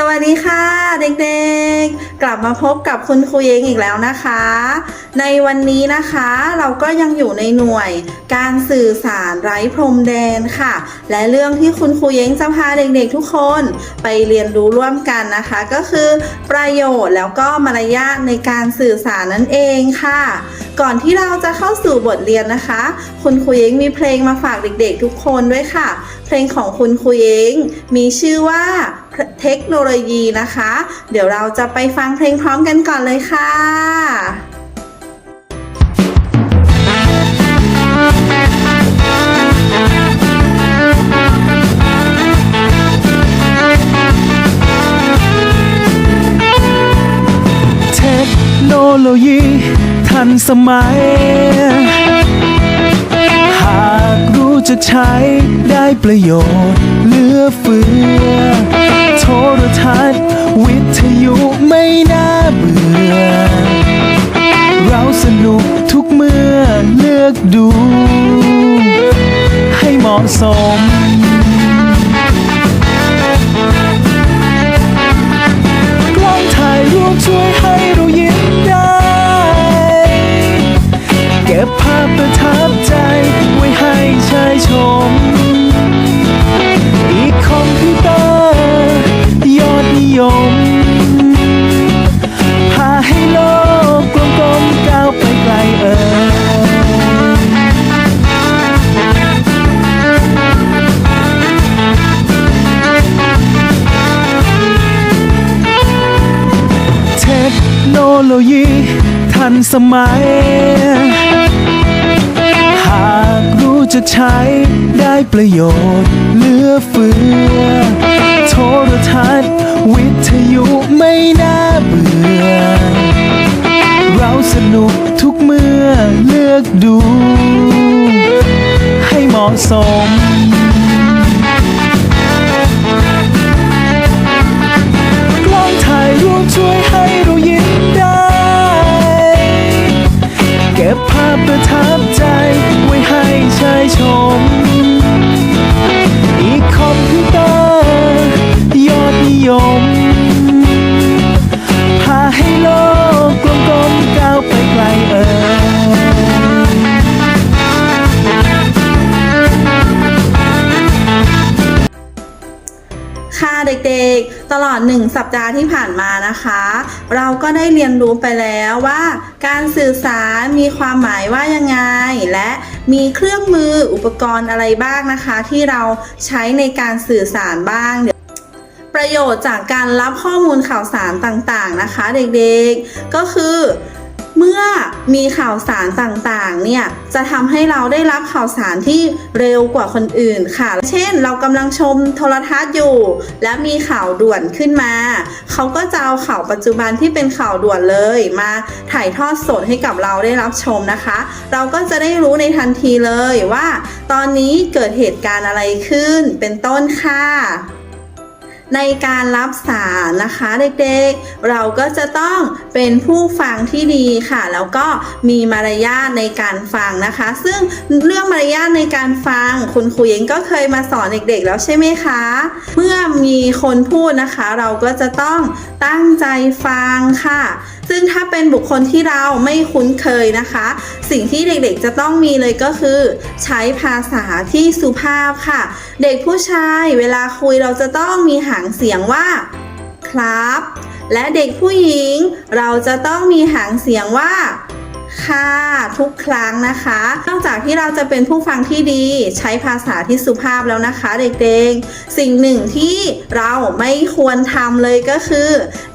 สวัสดีค่ะเด็กๆ กลับมาพบกับคุณครูเยงอีกแล้วนะคะ ในวันนี้นะคะเราก็ยังอยู่ในหน่วยการสื่อสารไร้พรมแดนค่ะ และเรื่องที่คุณครูเย้งจะพาเด็กๆทุกคนไปเรียนรู้ร่วมกันนะคะ ก็คือประโยชน์แล้วก็มารยาทในการสื่อสารนั่นเองค่ะ ก่อนที่เราจะเข้าสู่บทเรียนนะคะ คุณครูเย้งมีเพลงมาฝากเด็กๆ ทุกคนด้วยค่ะ เพลงของคุณครูเย้งมีชื่อว่าเทคโนโลยีนะคะ เดี๋ยวเราจะไปฟังเพลงพร้อมกันก่อนเลยค่ะเทคโนโลยีทันสมัย หากรู้จะใช้ได้ประโยชน์เหลือเฟือ ดู ให้เหมาะสม กล้องถ่ายรูปช่วยให้เรายิ้มได้ เก็บภาพประทับใจไว้ให้ชายชม โนโลยีทันสมัย หากรู้จะใช้ได้ประโยชน์เหลือเฟือ โทรทัศน์ วิทยุไม่น่าเบื่อ เราสนุกทุกเมื่อเลือกดู ให้เหมาะสม เด็กๆ ตลอด 1 สัปดาห์ที่ผ่านมานะคะ เราก็ได้เรียนรู้ไปแล้วว่า การสื่อสารมีความหมายว่ายังไง และมีเครื่องมืออุปกรณ์อะไรบ้างนะคะ ที่เราใช้ในการสื่อสารบ้างประโยชน์จากการรับข้อมูลข่าวสารต่างๆนะคะ เด็กๆ ก็คือ เมื่อมีข่าวสารต่างๆ เนี่ย จะทำให้เราได้รับข่าวสารที่เร็วกว่าคนอื่นค่ะ เช่น เรากำลังชมโทรทัศน์อยู่ และมีข่าวด่วนขึ้นมา เขาก็จะเอาข่าวปัจจุบันที่เป็นข่าวด่วนเลยมาถ่ายทอดสดให้กับเราได้รับชมนะคะ เราก็จะได้รู้ในทันทีเลยว่า ตอนนี้เกิดเหตุการณ์อะไรขึ้น เป็นต้นค่ะ ในการรับสารนะคะเด็กๆ เราก็จะต้องเป็นผู้ฟังที่ดีค่ะ แล้วก็มีมารยาทในการฟังนะคะ ซึ่งเรื่องมารยาทในการฟังคุณครูเองก็เคยมาสอนเด็กๆ แล้วใช่ไหมคะ เมื่อมีคนพูดนะคะ เราก็จะต้องตั้งใจฟังค่ะ ซึ่งถ้าเป็นบุคคลที่เราไม่คุ้นเคยนะคะ สิ่งที่เด็กๆจะต้องมีเลยก็คือ ใช้ภาษาที่สุภาพค่ะ เด็กผู้ชายเวลาคุยเราจะต้องมีหางเสียงว่า ครับ และเด็กผู้หญิง เราจะต้องมีหางเสียงว่า ค่ะ ทุกครั้งนะคะ นอกจากที่เราจะเป็นผู้ฟังที่ดีใช้ภาษาที่สุภาพแล้วนะคะ เด็กๆ สิ่งหนึ่งที่เราไม่ควรทำเลยก็คือ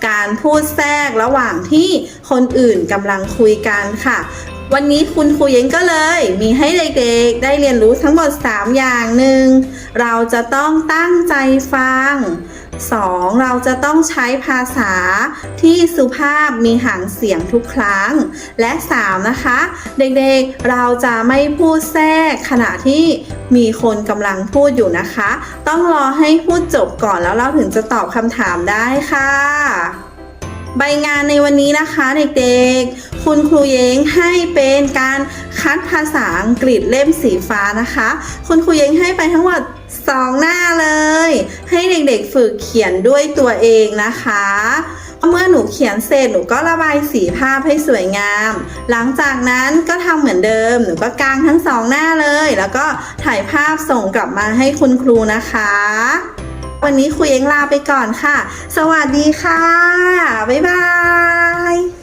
การพูดแทรกระหว่างที่คนอื่นกำลังคุยกันค่ะวันนี้คุณครูเย้งก็เลย มีให้เด็กๆ ได้เรียนรู้ทั้งหมด 3 อย่างหนึ่งเราจะต้องตั้งใจฟัง 2. เราจะต้องใช้ภาษาที่สุภาพมีหางเสียงทุกครั้ง และ 3. นะคะ เด็กๆเราจะไม่พูดแทรกขณะที่มีคนกำลังพูดอยู่นะคะ ต้องรอให้พูดจบก่อนแล้วเราถึงจะตอบคำถามได้ค่ะ ใบงานในวันนี้นะคะเด็กๆ คุณครูเย้งให้เป็นการคัดภาษาอังกฤษเล่มสีฟ้านะคะ คุณครูเย้งให้ไปทั้งหมด 2หน้าเลย ให้เด็กๆฝึกเขียนด้วยตัวเองนะคะ เมื่อหนูเขียนเสร็จหนูก็ระบายสีภาพให้สวยงาม หลังจากนั้นก็ทำเหมือนเดิม หนูก็กางทั้งสองหน้าเลย แล้วก็ถ่ายภาพส่งกลับมาให้คุณครูนะคะ วันนี้คุยเองลาไปก่อนค่ะ สวัสดีค่ะ บ๊ายบาย